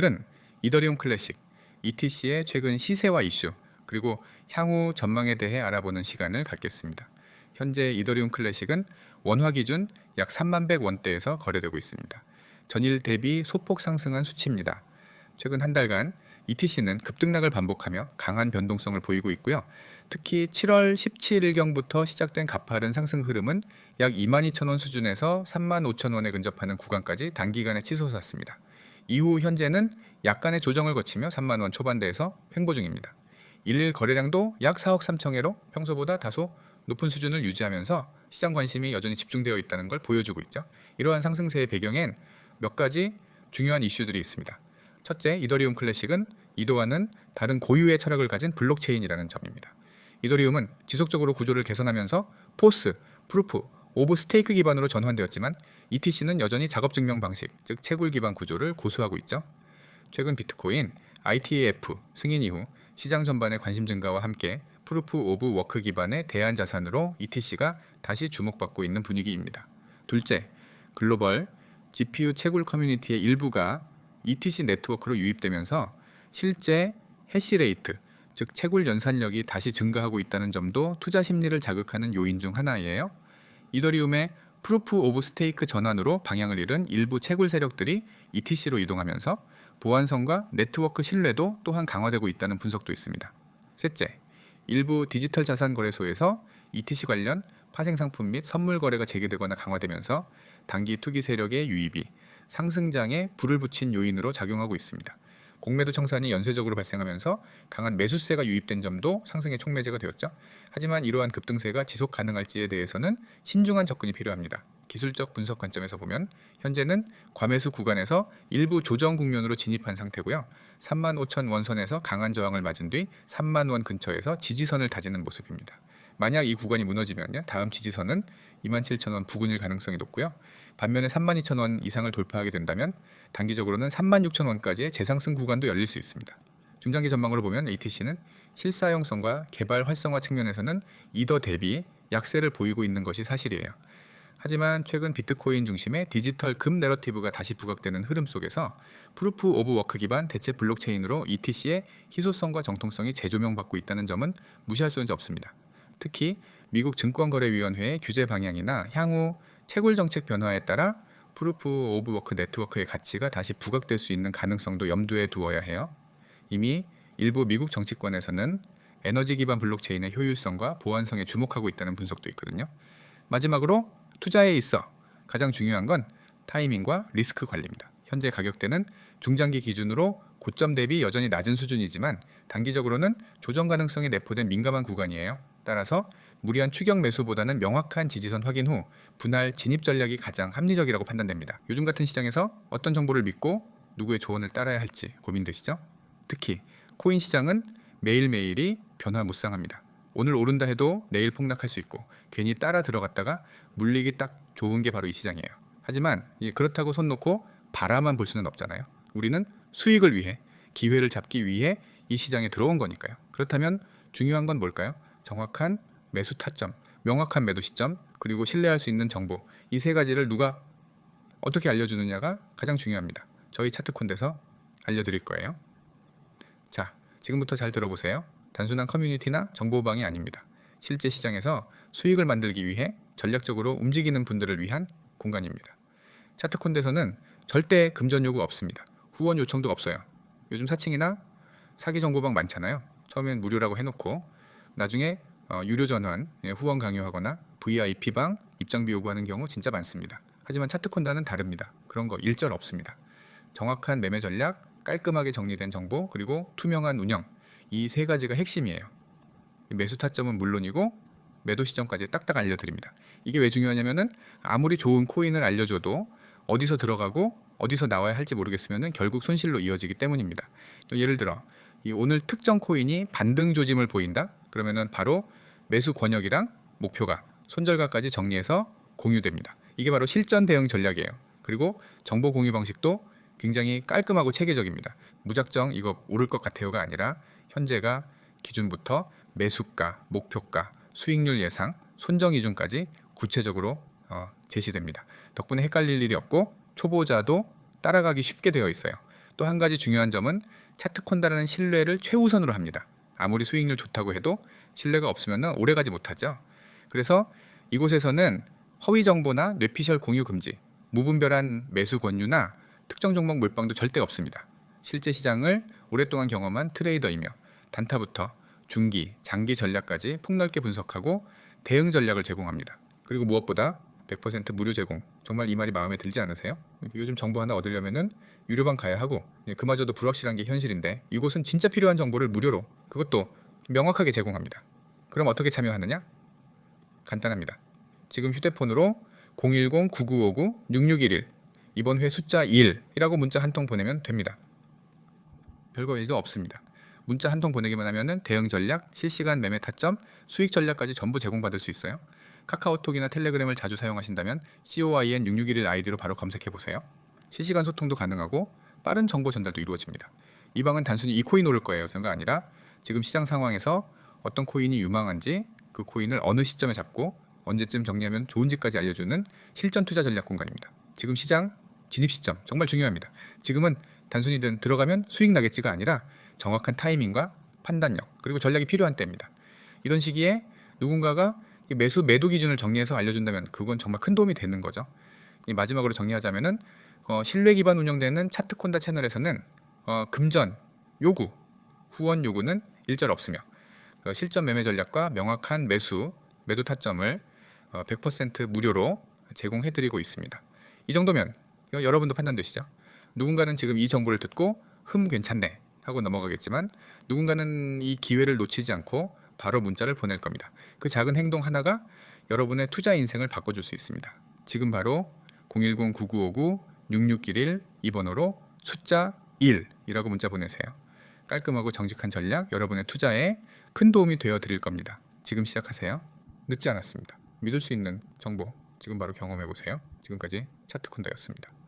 오늘은 이더리움 클래식, ETC의 최근 시세와 이슈, 그리고 향후 전망에 대해 알아보는 시간을 갖겠습니다. 현재 이더리움 클래식은 원화 기준 약 3만 100원대에서 거래되고 있습니다. 전일 대비 소폭 상승한 수치입니다. 최근 한 달간 ETC는 급등락을 반복하며 강한 변동성을 보이고 있고요. 특히 7월 17일경부터 시작된 가파른 상승 흐름은 약 22,000원 수준에서 35,000원에 근접하는 구간까지 단기간에 치솟았습니다. 이후 현재는 약간의 조정을 거치며 3만 원 초반대에서 횡보 중입니다. 일일 거래량도 약 4억 3천 회로 평소보다 다소 높은 수준을 유지하면서 시장 관심이 여전히 집중되어 있다는 걸 보여주고 있죠. 이러한 상승세의 배경엔 몇 가지 중요한 이슈들이 있습니다. 첫째, 이더리움 클래식은 이도와는 다른 고유의 철학을 가진 블록체인이라는 점입니다. 이더리움은 지속적으로 구조를 개선하면서 포스, 프루프, 오브 스테이크 기반으로 전환되었지만 ETC는 여전히 작업 증명 방식, 즉 채굴 기반 구조를 고수하고 있죠. 최근 비트코인 ITF 승인 이후 시장 전반의 관심 증가와 함께 프루프 오브 워크 기반의 대안 자산으로 ETC가 다시 주목받고 있는 분위기입니다. 둘째, 글로벌 GPU 채굴 커뮤니티의 일부가 ETC 네트워크로 유입되면서 실제 해시레이트, 즉 채굴 연산력이 다시 증가하고 있다는 점도 투자 심리를 자극하는 요인 중 하나예요. 이더리움의 프루프 오브 스테이크 전환으로 방향을 잃은 일부 채굴 세력들이 ETC로 이동하면서 보안성과 네트워크 신뢰도 또한 강화되고 있다는 분석도 있습니다. 셋째, 일부 디지털 자산 거래소에서 ETC 관련 파생 상품 및 선물 거래가 재개되거나 강화되면서 단기 투기 세력의 유입이 상승장에 불을 붙인 요인으로 작용하고 있습니다. 공매도 청산이 연쇄적으로 발생하면서 강한 매수세가 유입된 점도 상승의 촉매제가 되었죠. 하지만 이러한 급등세가 지속 가능할지에 대해서는 신중한 접근이 필요합니다. 기술적 분석 관점에서 보면 현재는 과매수 구간에서 일부 조정 국면으로 진입한 상태고요. 3만 5천 원선에서 강한 저항을 맞은 뒤 3만 원 근처에서 지지선을 다지는 모습입니다. 만약 이 구간이 무너지면요. 다음 지지선은 2만 7천 원 부근일 가능성이 높고요. 반면에 3만 2천 원 이상을 돌파하게 된다면 단기적으로는 3만 6천 원까지의 재상승 구간도 열릴 수 있습니다. 중장기 전망으로 보면 ATC는 실사용성과 개발 활성화 측면에서는 이더 대비 약세를 보이고 있는 것이 사실이에요. 하지만 최근 비트코인 중심의 디지털 금 내러티브가 다시 부각되는 흐름 속에서 프루프 오브 워크 기반 대체 블록체인으로 ETC의 희소성과 정통성이 재조명받고 있다는 점은 무시할 수는 없습니다. 특히 미국 증권거래위원회의 규제 방향이나 향후 채굴 정책 변화에 따라 프루프 오브 워크 네트워크의 가치가 다시 부각될 수 있는 가능성도 염두에 두어야 해요. 이미 일부 미국 정치권에서는 에너지 기반 블록체인의 효율성과 보안성에 주목하고 있다는 분석도 있거든요. 마지막으로 투자에 있어 가장 중요한 건 타이밍과 리스크 관리입니다. 현재 가격대는 중장기 기준으로 고점 대비 여전히 낮은 수준이지만 단기적으로는 조정 가능성이 내포된 민감한 구간이에요. 따라서 무리한 추격 매수보다는 명확한 지지선 확인 후 분할 진입 전략이 가장 합리적이라고 판단됩니다. 요즘 같은 시장에서 어떤 정보를 믿고 누구의 조언을 따라야 할지 고민되시죠? 특히 코인 시장은 매일매일이 변화무쌍합니다. 오늘 오른다 해도 내일 폭락할 수 있고 괜히 따라 들어갔다가 물리기 딱 좋은 게 바로 이 시장이에요. 하지만 그렇다고 손 놓고 바라만 볼 수는 없잖아요. 우리는 수익을 위해 기회를 잡기 위해 이 시장에 들어온 거니까요. 그렇다면 중요한 건 뭘까요? 정확한 매수 타점, 명확한 매도 시점, 그리고 신뢰할 수 있는 정보 이 세 가지를 누가 어떻게 알려주느냐가 가장 중요합니다. 저희 차트콘에서 알려드릴 거예요. 자, 지금부터 잘 들어보세요. 단순한 커뮤니티나 정보방이 아닙니다. 실제 시장에서 수익을 만들기 위해 전략적으로 움직이는 분들을 위한 공간입니다. 차트콘에서는 절대 금전 요구 없습니다. 후원 요청도 없어요. 요즘 사칭이나 사기 정보방 많잖아요. 처음엔 무료라고 해놓고 나중에 어, 유료 전환, 예, 후원 강요하거나 VIP방 입장비 요구하는 경우 진짜 많습니다. 하지만 차트콘다는 다릅니다. 그런 거 일절 없습니다. 정확한 매매 전략, 깔끔하게 정리된 정보, 그리고 투명한 운영 이 세 가지가 핵심이에요. 매수 타점은 물론이고 매도 시점까지 딱딱 알려드립니다. 이게 왜 중요하냐면은 아무리 좋은 코인을 알려줘도 어디서 들어가고 어디서 나와야 할지 모르겠으면은 결국 손실로 이어지기 때문입니다. 예를 들어 이 오늘 특정 코인이 반등 조짐을 보인다. 그러면은 바로 매수 권역이랑 목표가 손절가까지 정리해서 공유됩니다. 이게 바로 실전 대응 전략이에요. 그리고 정보 공유 방식도 굉장히 깔끔하고 체계적입니다. 무작정 이거 오를 것 같아요가 아니라 현재가 기준부터 매수가, 목표가, 수익률 예상, 손정 이중까지 구체적으로 어, 제시됩니다. 덕분에 헷갈릴 일이 없고 초보자도 따라가기 쉽게 되어 있어요. 또 한 가지 중요한 점은 차트콘다라는 신뢰를 최우선으로 합니다. 아무리 수익률 좋다고 해도 신뢰가 없으면 오래 가지 못하죠. 그래서 이곳에서는 허위 정보나 뇌피셜 공유 금지, 무분별한 매수 권유나 특정 종목 몰빵도 절대 없습니다. 실제 시장을 오랫동안 경험한 트레이더이며 단타부터 중기, 장기 전략까지 폭넓게 분석하고 대응 전략을 제공합니다. 그리고 무엇보다 100% 무료 제공. 정말 이 말이 마음에 들지 않으세요? 요즘 정보 하나 얻으려면은 유료방 가야 하고 예, 그마저도 불확실한 게 현실인데 이곳은 진짜 필요한 정보를 무료로 그것도 명확하게 제공합니다. 그럼 어떻게 참여하느냐? 간단합니다. 지금 휴대폰으로 010-9959-6611 이번 회 숫자 1이라고 문자 한 통 보내면 됩니다. 별거 일도 없습니다. 문자 한 통 보내기만 하면은 대응 전략, 실시간 매매 타점, 수익 전략까지 전부 제공받을 수 있어요. 카카오톡이나 텔레그램을 자주 사용하신다면 COIN 6611 아이디로 바로 검색해 보세요. 실시간 소통도 가능하고 빠른 정보 전달도 이루어집니다. 이 방은 단순히 이 코인 오를 거예요. 가 아니라 지금 시장 상황에서 어떤 코인이 유망한지 그 코인을 어느 시점에 잡고 언제쯤 정리하면 좋은지까지 알려주는 실전 투자 전략 공간입니다. 지금 시장 진입 시점 정말 중요합니다. 지금은 단순히 든- 들어가면 수익 나겠지가 아니라 정확한 타이밍과 판단력 그리고 전략이 필요한 때입니다. 이런 시기에 누군가가 이 매수 매도 기준을 정리해서 알려준다면 그건 정말 큰 도움이 되는 거죠. 이 마지막으로 정리하자면은 어, 신뢰 기반 운영되는 차트콘다 채널에서는 어, 금전 요구 후원 요구는 일절 없으며 어, 실전 매매 전략과 명확한 매수 매도 타점을 어, 100% 무료로 제공해드리고 있습니다. 이 정도면 여러분도 판단되시죠? 누군가는 지금 이 정보를 듣고 흠 괜찮네 하고 넘어가겠지만 누군가는 이 기회를 놓치지 않고 바로 문자를 보낼 겁니다. 그 작은 행동 하나가 여러분의 투자 인생을 바꿔줄 수 있습니다. 지금 바로 010-9959-6611이 번호로 숫자 1이라고 문자 보내세요. 깔끔하고 정직한 전략 여러분의 투자에 큰 도움이 되어 드릴 겁니다. 지금 시작하세요. 늦지 않았습니다. 믿을 수 있는 정보 지금 바로 경험해 보세요. 지금까지 차트콘다였습니다.